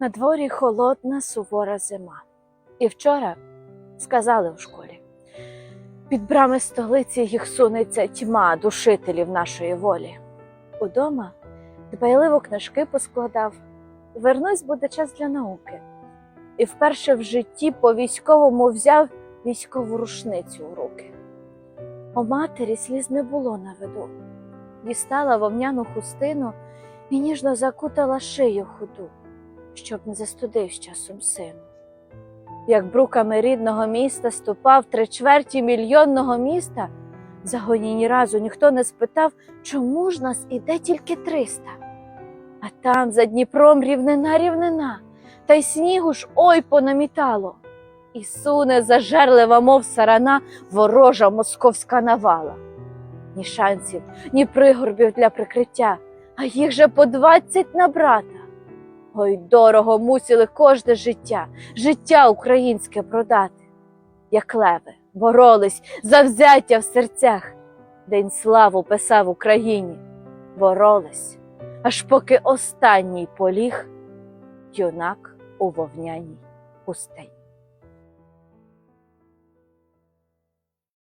На дворі холодна сувора зима. І вчора сказали у школі. Під брами столиці їх сунеться тьма душителів нашої волі. Удома дбайливо книжки поскладав. Вернусь буде час для науки. І вперше в житті по військовому взяв військову рушницю у руки. У матері сліз не було на виду. Дістала вовняну хустину і ніжно закутала шию худу, щоб не застудив з часом сину. Як бруками рідного міста ступав три чверті мільйонного міста, загоні ні разу ніхто не спитав, чому ж нас іде тільки триста. А там за Дніпром рівнина рівнина, та й снігу ж ой понамітало. І суне зажерлива, мов сарана, ворожа московська навала. Ні шансів, ні пригорбів для прикриття, а їх же по двадцять на брата. Ой, дорого мусили кожне життя, життя українське продати. Як леви боролись за взяття в серцях, День славу писав Україні, боролись, аж поки останній поліг юнак у вовняній пустині.